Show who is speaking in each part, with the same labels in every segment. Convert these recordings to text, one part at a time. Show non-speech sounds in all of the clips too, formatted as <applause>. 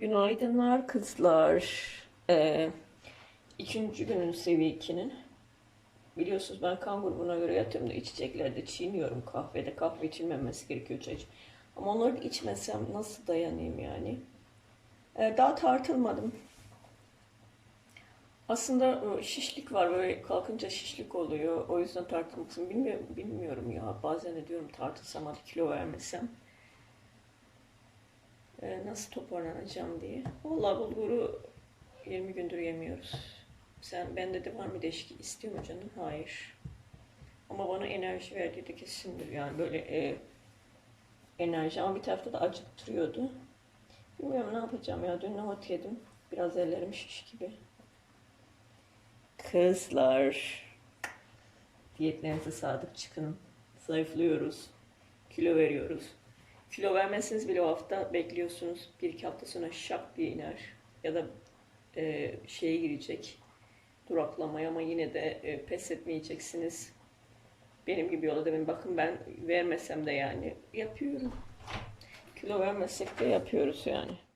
Speaker 1: Günaydınlar kızlar. Ee, ikinci günün seviye 2'nin. Biliyorsunuz ben kan grubuna göre yatıyorum da içeceklerde çiğniyorum kahvede. Kahve içilmemesi gerekiyor çay. Ama onları da içmesem nasıl dayanayım yani. Ee, daha tartılmadım. Aslında e, şişlik var böyle kalkınca şişlik oluyor. O yüzden tartılmasın bilmiyorum, bilmiyorum ya. Bazen de diyorum tartılsam hadi kilo vermesem. Ee, nasıl toparlanacağım diye. Vallahi bulguru 20 gündür yemiyoruz. Sen bende de var mı değişiklik istiyor mu canım? Hayır. Ama bana enerji verdiği de kesindir. Yani böyle e, enerji ama bir tarafta da acıktırıyordu. Bilmiyorum ne yapacağım ya. Dün nohut yedim. Biraz ellerim şiş gibi. Kızlar. Diyetlerinize sadık çıkın. Zayıflıyoruz. Kilo veriyoruz. Kilo vermezseniz bile o hafta bekliyorsunuz. Bir iki hafta sonra şak diye iner. Ya da e, şeye girecek. Duraklamaya ama yine de e, pes etmeyeceksiniz. Benim gibi yola demin bakın ben vermesem de yani yapıyorum. Kilo vermezsek de yapıyoruz yani.「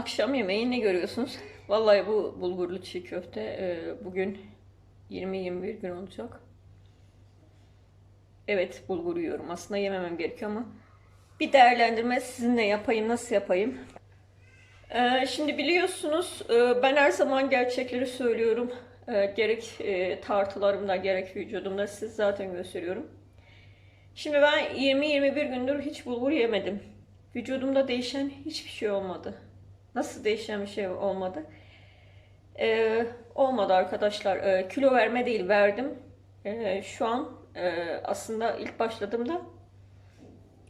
Speaker 1: akşam yemeği ne görüyorsunuz? Vallahi bu bulgurlu çiğ köfte e, bugün 20-21 gün olacak. Evet bulgur yiyorum. Aslında yememem gerekiyor ama bir değerlendirme sizinle yapayım. Nasıl yapayım? E, şimdi biliyorsunuz e, ben her zaman gerçekleri söylüyorum. Gerek e, tartılarımda gerek vücudumda siz zaten gösteriyorum. Şimdi ben 20-21 gündür hiç bulgur yemedim. Vücudumda değişen hiçbir şey olmadı. Nasıl değişen bir şey olmadı? Ee, olmadı arkadaşlar. Ee, kilo verme değil verdim. Ee, şu an e, aslında ilk başladığımda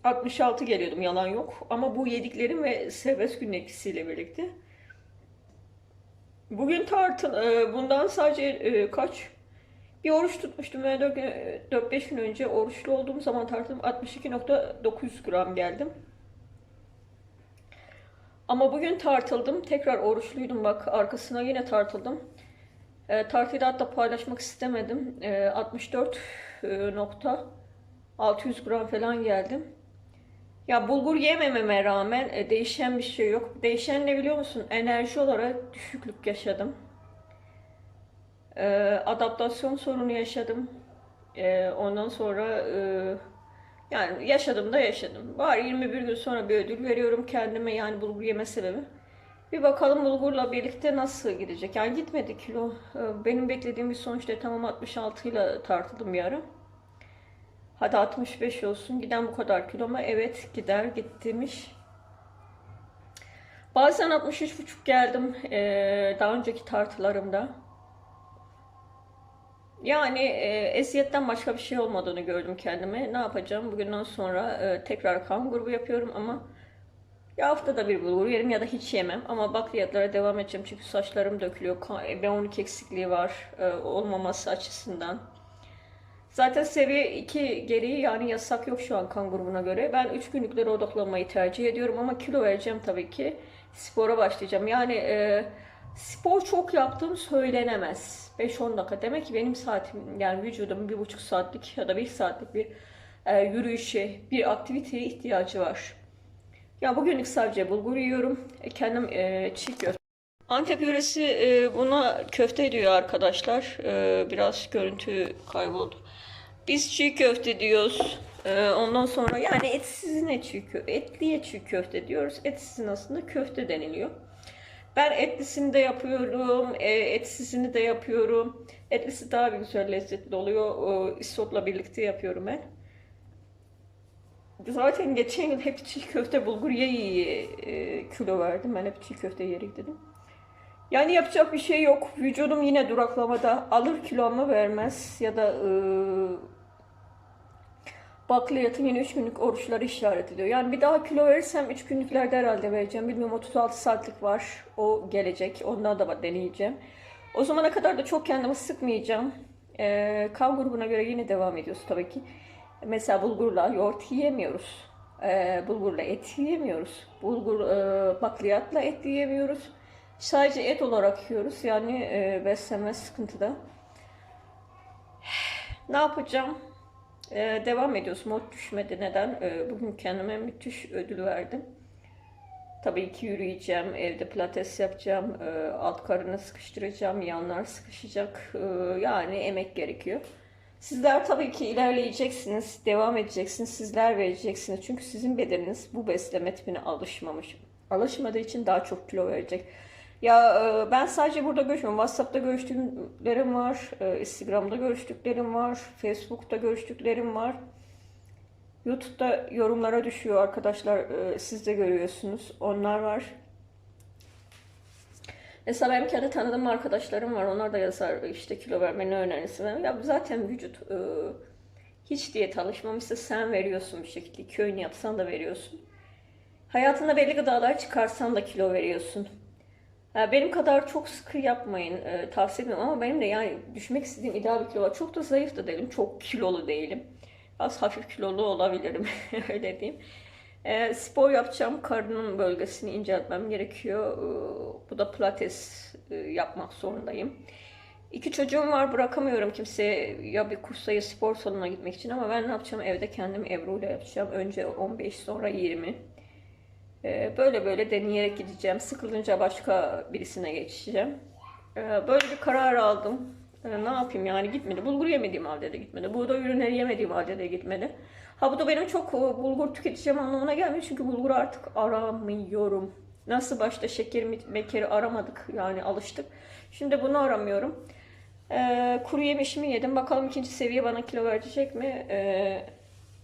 Speaker 1: 66 geliyordum yalan yok. Ama bu yediklerim ve serbest gün etkisiyle birlikte. Bugün tartın e, bundan sadece e, kaç bir oruç tutmuştum ve 4-5 gün önce oruçlu olduğum zaman tartım 62.900 gram geldim. Ama bugün tartıldım. Tekrar oruçluydum bak arkasına yine tartıldım. E, da hatta paylaşmak istemedim. E, 64.600 gram falan geldim. Ya bulgur yemememe rağmen e, değişen bir şey yok. Değişen ne biliyor musun? Enerji olarak düşüklük yaşadım. E, adaptasyon sorunu yaşadım. E, ondan sonra e, yani yaşadım da yaşadım. Var 21 gün sonra bir ödül veriyorum kendime yani bulgur yeme sebebi. Bir bakalım bulgurla birlikte nasıl gidecek. Yani gitmedi kilo. E, Benim beklediğim bir sonuç değil. Tamam 66 ile tartıldım bir ara. Hadi 65 olsun. Giden bu kadar kilo mu? Evet gider gittimiş. Bazen 63,5 geldim e, daha önceki tartılarımda. Yani e, eziyetten başka bir şey olmadığını gördüm kendime. Ne yapacağım? Bugünden sonra e, tekrar kan grubu yapıyorum ama ya haftada bir bulgur yerim ya da hiç yemem. Ama bakliyatlara devam edeceğim çünkü saçlarım dökülüyor. Kan- B12 eksikliği var e, olmaması açısından. Zaten seviye 2 gereği yani yasak yok şu an kan grubuna göre. Ben 3 günlüklere odaklanmayı tercih ediyorum ama kilo vereceğim tabii ki. Spora başlayacağım. Yani e, spor çok yaptığım söylenemez. 5-10 dakika. Demek ki benim saatim yani vücudumun bir buçuk saatlik ya da bir saatlik bir e, yürüyüşe, bir aktiviteye ihtiyacı var. Ya bugünlük sadece bulgur yiyorum. E, kendim e, çiğ köfte. Antep yöresi e, buna köfte diyor arkadaşlar. E, biraz görüntü kayboldu. Biz çiğ köfte diyoruz. E, ondan sonra yani etsizine çiğ köfte, etliye çiğ köfte diyoruz. Etsizin aslında köfte deniliyor. Ben etlisini de yapıyorum, e, etsizini de yapıyorum. Etlisi daha bir güzel lezzetli oluyor. O, isotla birlikte yapıyorum ben. Zaten geçen yıl hep çiğ köfte bulgur ye e, kilo verdim. Ben hep çiğ köfte yerik dedim. Yani yapacak bir şey yok. Vücudum yine duraklamada. Alır kilo ama vermez. Ya da e, bakliyatın yine 3 günlük oruçları işaret ediyor. Yani bir daha kilo verirsem 3 günlüklerde herhalde vereceğim. Bilmiyorum 36 saatlik var. O gelecek. Ondan da deneyeceğim. O zamana kadar da çok kendimi sıkmayacağım. E, kan grubuna göre yine devam ediyoruz tabii ki. Mesela bulgurla yoğurt yiyemiyoruz. E, bulgurla et yiyemiyoruz. Bulgur e, bakliyatla et yiyemiyoruz. Sadece et olarak yiyoruz. Yani e, beslenme sıkıntıda. <sighs> Ne yapacağım? E, devam ediyoruz. Mod düşmedi. Neden? E, bugün kendime müthiş ödül verdim. Tabii ki yürüyeceğim, evde pilates yapacağım, e, alt karını sıkıştıracağım, yanlar sıkışacak. E, yani emek gerekiyor. Sizler tabii ki ilerleyeceksiniz, devam edeceksiniz, sizler vereceksiniz. Çünkü sizin bedeniniz bu besleme tipine alışmamış. Alışmadığı için daha çok kilo verecek. Ya e, ben sadece burada görüşmüyorum. WhatsApp'ta görüştüklerim var, e, Instagram'da görüştüklerim var, Facebook'ta görüştüklerim var. YouTube'da yorumlara düşüyor arkadaşlar. e, Siz de görüyorsunuz. Onlar var. Mesela benim kendi tanıdığım arkadaşlarım var. Onlar da yazar işte kilo vermenin önerisi. Ya zaten vücut hiç diyet alışmamışsa sen veriyorsun bir şekilde. Öğün yapsan da veriyorsun. Hayatında belli gıdalar çıkarsan da kilo veriyorsun. Benim kadar çok sıkı yapmayın e, tavsiye ediyorum ama benim de yani düşmek istediğim ideal bir kilo var. Çok da zayıf da değilim, çok kilolu değilim. Az hafif kilolu olabilirim <laughs> öyle diyeyim. E, spor yapacağım, karnın bölgesini inceltmem gerekiyor. E, bu da pilates e, yapmak zorundayım. İki çocuğum var bırakamıyorum kimseye ya bir kursa ya spor salonuna gitmek için ama ben ne yapacağım evde kendim Ebru yapacağım. Önce 15 sonra 20. Ee, Böyle böyle deneyerek gideceğim. Sıkılınca başka birisine geçeceğim. Ee, Böyle bir karar aldım. Ee, Ne yapayım yani gitmedi. Bulgur yemediğim halde de gitmedi. Buğday ürünleri yemediğim halde de gitmedi. Ha bu da benim çok e, bulgur tüketeceğim anlamına gelmiyor. Çünkü bulgur artık aramıyorum. Nasıl başta şeker mekeri aramadık yani alıştık. Şimdi bunu aramıyorum. Ee, kuru yemişimi yedim. Bakalım ikinci seviye bana kilo verecek mi? Ee,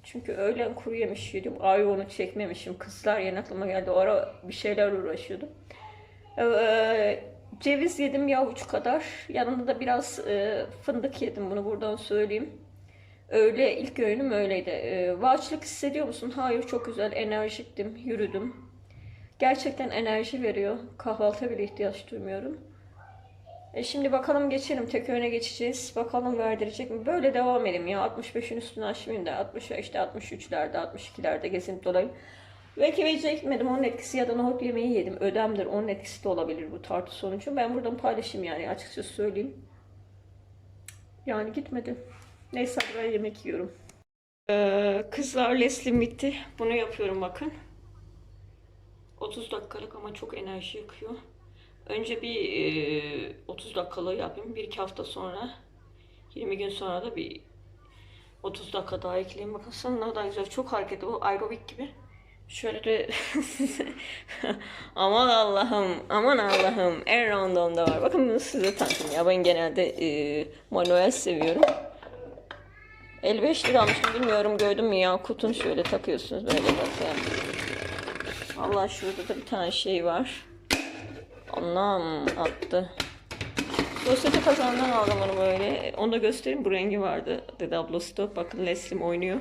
Speaker 1: çünkü öğlen kuru yemiş yedim. Ay onu çekmemişim. Kızlar yeni aklıma geldi. O ara bir şeyler uğraşıyordum. Ee, ceviz yedim bir avuç kadar. Yanında da biraz e, fındık yedim. Bunu buradan söyleyeyim. Öyle ilk öğünüm öyleydi. Ee, Vaçlık hissediyor musun? Hayır çok güzel. Enerjiktim. Yürüdüm. Gerçekten enerji veriyor. Kahvaltıya bile ihtiyaç duymuyorum. E şimdi bakalım geçelim. Tek öne geçeceğiz. Bakalım verdirecek mi? Böyle devam edelim ya. 65'in üstüne aşmayayım da. 60 işte 63'lerde 62'lerde gezinip dolayım. Belki vecce gitmedim. Onun etkisi ya da nohut yemeği yedim. Ödemdir. Onun etkisi de olabilir bu tartı sonucu. Ben buradan paylaşayım yani açıkçası söyleyeyim. Yani gitmedi. Neyse ben yemek yiyorum. Ee, kızlar Leslie bitti. Bunu yapıyorum bakın. 30 dakikalık ama çok enerji yakıyor. Önce bir e, 30 dakikalık yapayım. Bir iki hafta sonra 20 gün sonra da bir 30 dakika daha ekleyeyim. Bakın sana ne kadar güzel. Çok hareketli. Bu aerobik gibi. Şöyle de <laughs> aman Allah'ım aman Allah'ım en random da var. Bakın bunu size tanıtayım ya. Ben genelde e, manuel seviyorum. 55 lira almışım bilmiyorum gördün mü ya kutun şöyle takıyorsunuz böyle bakın. Allah şurada da bir tane şey var. Anam attı. Sosyete kazandan aldım onu böyle. Onu da göstereyim. Bu rengi vardı. Dedi ablası. Bakın Leslie'm oynuyor.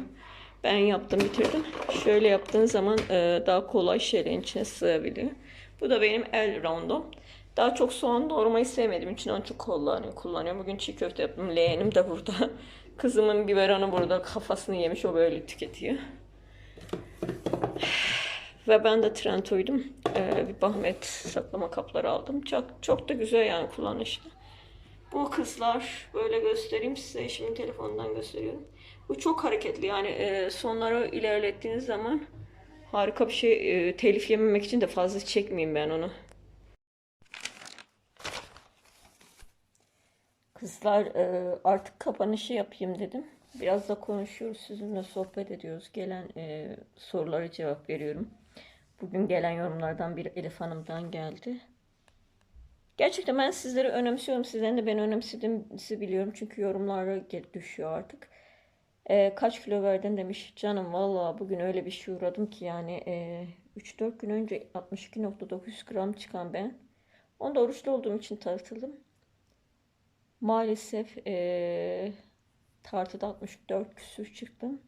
Speaker 1: Ben yaptım bitirdim. Şöyle yaptığın zaman e, daha kolay şeylerin içine sığabiliyor. Bu da benim el rondom. Daha çok soğan doğramayı sevmediğim için onu çok kullanıyorum. kullanıyorum. Bugün çiğ köfte yaptım. Leğenim de burada. <laughs> Kızımın biberonu burada kafasını yemiş. O böyle tüketiyor. <sighs> Ve ben de Trento'ydum. Ee, bir Bahmet saklama kapları aldım. Çok çok da güzel yani kullanışlı. Bu kızlar böyle göstereyim size. Şimdi telefondan gösteriyorum. Bu çok hareketli yani e, sonları ilerlettiğiniz zaman harika bir şey. E, telif yememek için de fazla çekmeyeyim ben onu. Kızlar e, artık kapanışı yapayım dedim. Biraz da konuşuyoruz, sizinle sohbet ediyoruz. Gelen e, sorulara cevap veriyorum. Bugün gelen yorumlardan biri Elif Hanım'dan geldi. Gerçekten ben sizleri önemsiyorum. Sizlerin de beni önemsediğinizi biliyorum. Çünkü yorumlara düşüyor artık. E, kaç kilo verdin demiş. Canım valla bugün öyle bir şey uğradım ki yani e, 3-4 gün önce 62.900 gram çıkan ben. Onda oruçlu olduğum için tartıldım. Maalesef eee tartıda 64 küsür çıktım.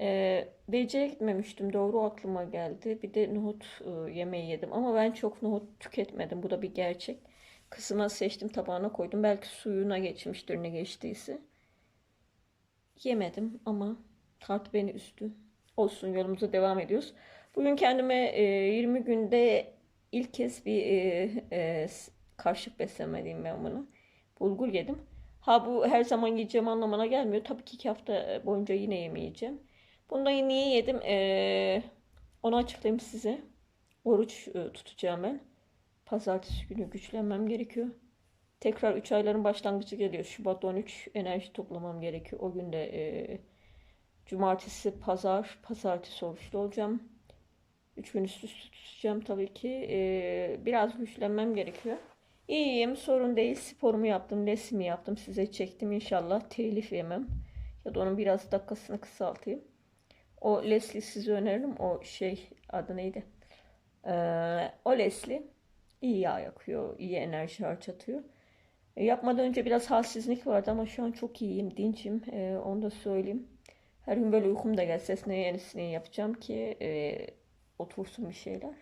Speaker 1: Eee Beyce'ye gitmemiştim. Doğru aklıma geldi. Bir de nohut e, yemeği yedim. Ama ben çok nohut tüketmedim. Bu da bir gerçek. Kısıma seçtim tabağına koydum. Belki suyuna geçmiştir ne geçtiyse. Yemedim ama tartı beni üstü. Olsun yolumuza devam ediyoruz. Bugün kendime e, 20 günde ilk kez bir e, e, karışık beslenmeliyim ben bunu. Bulgur yedim. Ha bu her zaman yiyeceğim anlamına gelmiyor. Tabii ki iki hafta boyunca yine yemeyeceğim. Bunu da niye yedim? E, onu açıklayayım size. Oruç e, tutacağım ben. Pazartesi günü güçlenmem gerekiyor. Tekrar 3 ayların başlangıcı geliyor. Şubat 13 enerji toplamam gerekiyor. O gün de e, cumartesi, pazar, pazartesi oruçlu olacağım. 3 gün üst üste tutacağım tabii ki. E, biraz güçlenmem gerekiyor. İyiyim, sorun değil. Sporumu yaptım, resmi yaptım. Size çektim inşallah. Telif yemem. Ya da onun biraz dakikasını kısaltayım. O Leslie size öneririm. O şey adı neydi? Ee, o Leslie iyi yağ yakıyor, iyi enerji harcatıyor. E, yapmadan önce biraz halsizlik vardı ama şu an çok iyiyim, dinçim. E, onu da söyleyeyim. Her gün böyle uykum da gelse esneye yenisini yapacağım ki e, otursun bir şeyler.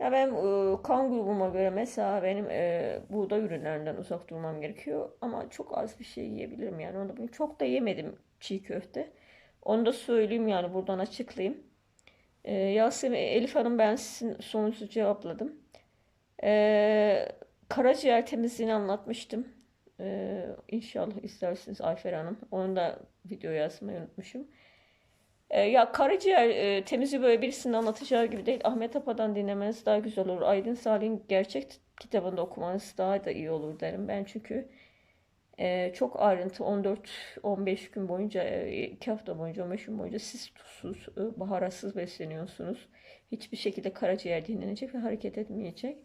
Speaker 1: Ya ben e, kan grubuma göre mesela benim e, buğday ürünlerinden uzak durmam gerekiyor. Ama çok az bir şey yiyebilirim yani. Onu çok da yemedim çiğ köfte. Onu da söyleyeyim yani buradan açıklayayım. E, Yasemin, Elif Hanım ben sizin sorunuzu cevapladım. E, karaciğer temizliğini anlatmıştım. E, inşallah isterseniz Ayfer Hanım. Onu da video yazmayı unutmuşum. E, ya karaciğer e, temizliği böyle birisinin anlatacağı gibi değil. Ahmet Apa'dan dinlemeniz daha güzel olur. Aydın Salih'in gerçek kitabında okumanız daha da iyi olur derim ben. Çünkü e, çok ayrıntı 14-15 gün boyunca, 2 hafta boyunca, 15 gün boyunca siz tuzsuz, e, baharatsız besleniyorsunuz. Hiçbir şekilde karaciğer dinlenecek ve hareket etmeyecek.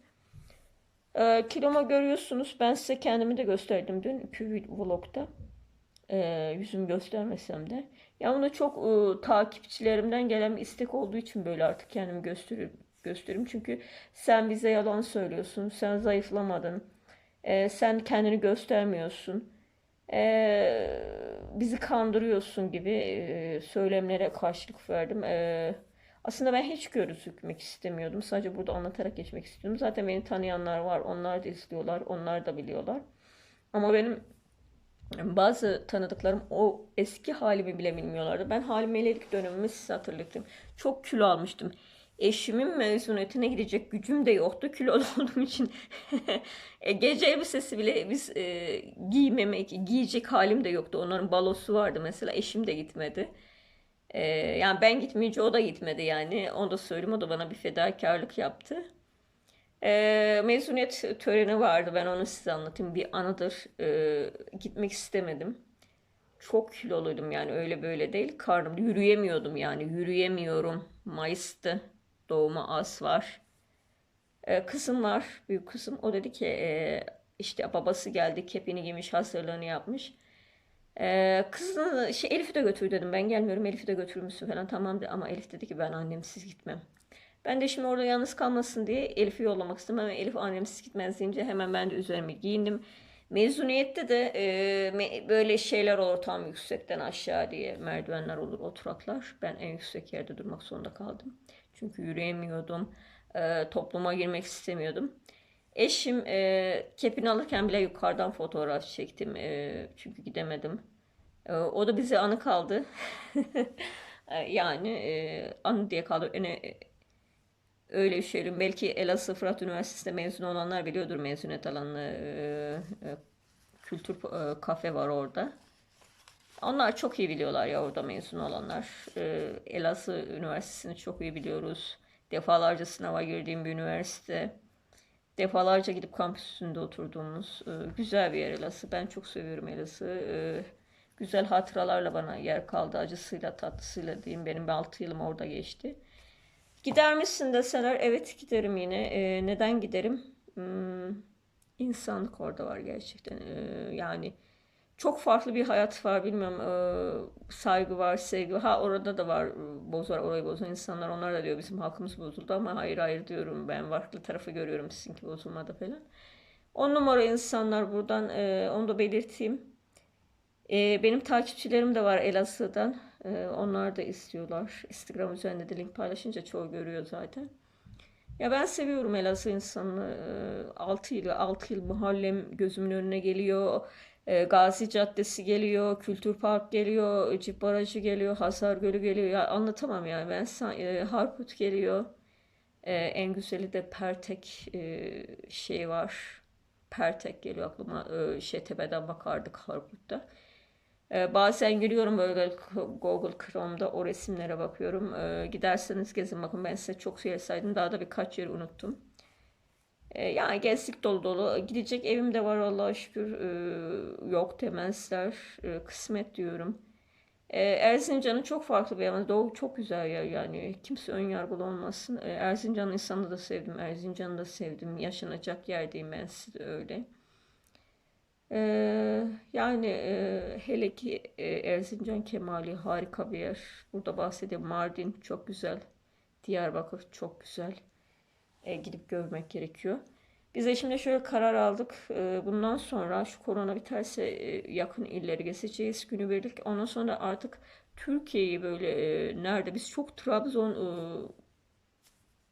Speaker 1: E, kiloma görüyorsunuz. Ben size kendimi de gösterdim dün vlogda. E, yüzümü göstermesem de. Ya bunu çok e, takipçilerimden gelen bir istek olduğu için böyle artık kendimi gösteriyorum. gösteririm. Çünkü sen bize yalan söylüyorsun. Sen zayıflamadın. E, sen kendini göstermiyorsun. E, bizi kandırıyorsun gibi e, söylemlere karşılık verdim. E, aslında ben hiç gözükmek istemiyordum. Sadece burada anlatarak geçmek istiyordum. Zaten beni tanıyanlar var. Onlar da izliyorlar. Onlar da biliyorlar. Ama benim bazı tanıdıklarım o eski halimi bile bilmiyorlardı. Ben hamilelik dönemimi size hatırlatayım. Çok kilo almıştım. Eşimin mezuniyetine gidecek gücüm de yoktu. Kilolu <laughs> olduğum için <laughs> E, gece elbisesi bile biz e, giymemek, giyecek halim de yoktu. Onların balosu vardı mesela. Eşim de gitmedi. E, yani ben gitmeyince o da gitmedi yani. Onu da söyleyeyim. O da bana bir fedakarlık yaptı. Ee, mezuniyet töreni vardı. Ben onu size anlatayım. Bir anıdır. Ee, gitmek istemedim. Çok kiloluydum yani öyle böyle değil. Karnım yürüyemiyordum yani. Yürüyemiyorum. Mayıs'tı. Doğuma az var. Ee, kızım var. Büyük kızım. O dedi ki e, işte babası geldi. Kepini giymiş. Hazırlığını yapmış. Ee, kızını şey Elif'i de götür dedim. Ben gelmiyorum. Elif'i de götürür müsün falan. Tamam de. Ama Elif dedi ki ben annemsiz gitmem. Ben de şimdi orada yalnız kalmasın diye Elif'i yollamak istedim ama Elif annemsiz gitmez deyince hemen ben de üzerime giyindim. Mezuniyette de e, böyle şeyler olur tam yüksekten aşağı diye merdivenler olur oturaklar. Ben en yüksek yerde durmak zorunda kaldım. Çünkü yürüyemiyordum. E, topluma girmek istemiyordum. Eşim e, kepini alırken bile yukarıdan fotoğraf çektim. E, çünkü gidemedim. E, o da bize anı kaldı. <laughs> Yani e, anı diye kaldı. Yani, Öyle şey. Belki Elazığ Fırat Üniversitesi'nde mezun olanlar biliyordur mezuniyet alanı. e, e, kültür e, kafe var orada. Onlar çok iyi biliyorlar ya orada mezun olanlar. Ee, Elazığ Üniversitesi'ni çok iyi biliyoruz. Defalarca sınava girdiğim bir üniversite. Defalarca gidip kampüsünde oturduğumuz e, güzel bir yer Elazığ. Ben çok seviyorum Elazığ. Ee, güzel hatıralarla bana yer kaldı. Acısıyla tatlısıyla diyeyim. Benim 6 yılım orada geçti. Gider misin deseler evet giderim yine. Ee, neden giderim? Hmm, insanlık orada var gerçekten. Ee, yani çok farklı bir hayat var bilmiyorum. Ee, saygı var, sevgi var. Ha orada da var e, bozar, orayı bozan insanlar. Onlar da diyor bizim halkımız bozuldu ama hayır hayır diyorum. Ben farklı tarafı görüyorum sizinki bozulmadı falan. On numara insanlar buradan e, onu da belirteyim. E, benim takipçilerim de var Elazığ'dan. E, onlar da istiyorlar. Instagram üzerinde de link paylaşınca çoğu görüyor zaten. Ya ben seviyorum Elazığ insanını. 6 yıl, 6 yıl mahallem gözümün önüne geliyor. E, Gazi Caddesi geliyor, Kültür Park geliyor, Cip Barajı geliyor, Hasar Gölü geliyor. Ya anlatamam yani. Ben e, Harput geliyor. E, en güzeli de Pertek e, şey var. Pertek geliyor aklıma. E, şey tepeden bakardık Harput'ta. Ee, bazen giriyorum böyle Google Chrome'da o resimlere bakıyorum. Ee, giderseniz gezin bakın ben size çok yer saydım. Daha da birkaç yer unuttum. Ee, yani gezdik dolu dolu. Gidecek evim de var Allah'a şükür. Yok demezler. Ee, kısmet diyorum. Erzincan'ın çok farklı bir yanı. Doğu çok güzel yer yani. Kimse ön yargılı olmasın. Ee, insanı da sevdim. Erzincan'ı da sevdim. Yaşanacak yerdeyim ben size öyle. Ee, yani e, hele ki e, Erzincan Kemali harika bir yer. Burada bahsedeyim. Mardin çok güzel. Diyarbakır çok güzel. E, gidip görmek gerekiyor. Biz de şimdi şöyle karar aldık. E, bundan sonra şu korona biterse e, yakın illeri gezeceğiz günübirlik. Ondan sonra artık Türkiye'yi böyle e, nerede? Biz çok Trabzon e,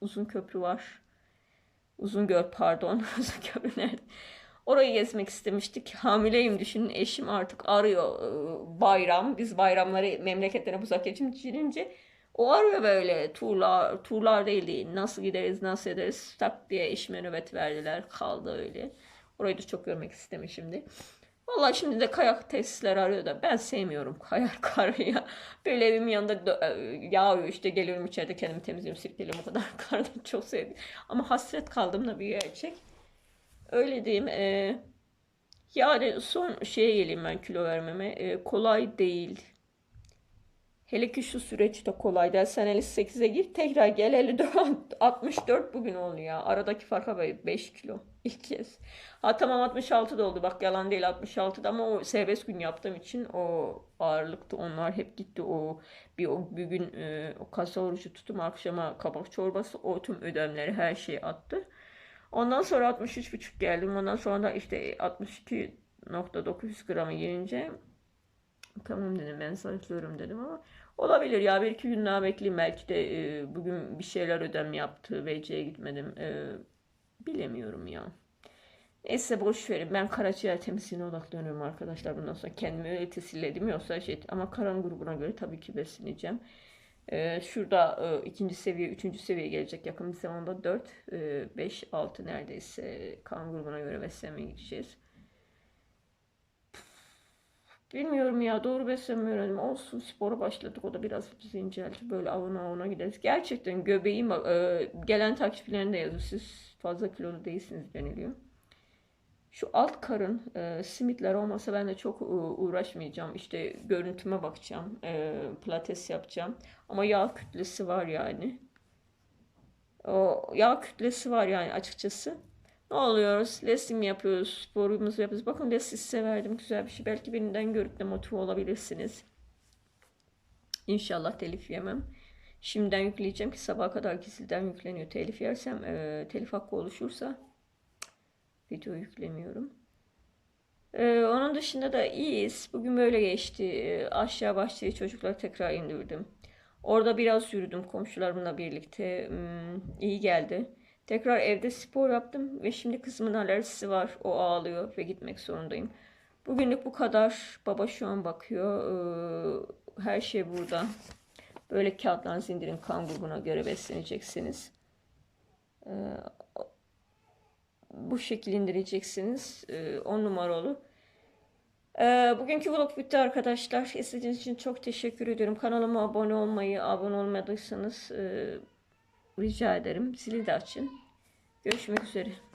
Speaker 1: uzun köprü var. Uzungöl pardon. <laughs> Uzunköprü nerede? Orayı gezmek istemiştik. Hamileyim düşünün. Eşim artık arıyor e, bayram. Biz bayramları memleketlerine uzak geçince o arıyor böyle turlar, turlar değil değil. Nasıl gideriz, nasıl ederiz. Tak diye eşime nöbet verdiler. Kaldı öyle. Orayı da çok görmek istemişimdi. Vallahi şimdi de kayak tesisler arıyor da ben sevmiyorum <laughs> kayak karı ya. Böyle evimin yanında e, yağıyor işte geliyorum içeride kendimi temizliyorum sirkeliyorum o kadar <laughs> kardan çok sevdim. Ama hasret kaldım da bir gerçek. Öyle diyeyim. e, yani son şeye geleyim ben kilo vermeme. E, kolay değil. Hele ki şu süreçte kolay değil. Sen 58'e gir tekrar gel 54 64 bugün oluyor. Aradaki farka bak 5 kilo ilk kez. Ha tamam 66 da oldu. Bak yalan değil 66'da ama o serbest gün yaptığım için o ağırlıktı. Onlar hep gitti. O bir o bir gün e, o kasa orucu tutum akşama kabak çorbası o tüm ödemleri her şeyi attı. Ondan sonra 63,5 geldim. Ondan sonra da işte 62.900 gramı yiyince tamam dedim ben zayıflıyorum dedim ama olabilir ya bir iki gün daha bekleyeyim belki de e, bugün bir şeyler ödem yaptı VC'ye gitmedim E, bilemiyorum ya. Neyse boş verin ben karaciğer temizliğine odaklanıyorum arkadaşlar bundan sonra kendimi öyle tesilledim yoksa şey ama karan grubuna göre tabii ki besleneceğim. Ee, şurada e, ikinci seviye, üçüncü seviye gelecek yakın bir zamanda 4, 5, 6 neredeyse kan grubuna göre beslenmeye gideceğiz. Bilmiyorum ya doğru beslenme öğrendim. Olsun spora başladık o da biraz bizi inceltti. Böyle avına avına gideriz. Gerçekten göbeğim e, gelen takipçilerin de yazıyor. Siz fazla kilolu değilsiniz deniliyor. Şu alt karın e, simitler olmasa ben de çok e, uğraşmayacağım. İşte görüntüme bakacağım. E, pilates yapacağım. Ama yağ kütlesi var yani. O yağ kütlesi var yani açıkçası. Ne oluyoruz? Resim yapıyoruz, sporumuzu yapıyoruz. Bakın resim size verdim güzel bir şey. Belki birinden görüp de motive olabilirsiniz. İnşallah telif yemem. Şimdiden yükleyeceğim ki sabaha kadar gizliden yükleniyor. Telif yersem, e, telif hakkı oluşursa video yüklemiyorum. Ee, onun dışında da iyiyiz. Bugün böyle geçti. Ee, aşağı bahçeye çocukları tekrar indirdim. Orada biraz yürüdüm komşularımla birlikte. Hmm, iyi geldi. Tekrar evde spor yaptım ve şimdi kızımın alerjisi var. O ağlıyor ve gitmek zorundayım. Bugünlük bu kadar. Baba şu an bakıyor. Ee, her şey burada. Böyle kağıtlarınızı indirin kan grubuna göre besleneceksiniz. Ee, bu şekil indireceksiniz. 10 numaralı. Ee, bugünkü vlog bitti arkadaşlar. İzlediğiniz için çok teşekkür ediyorum. Kanalıma abone olmayı, abone olmadıysanız e, rica ederim. Zili de açın. Görüşmek üzere.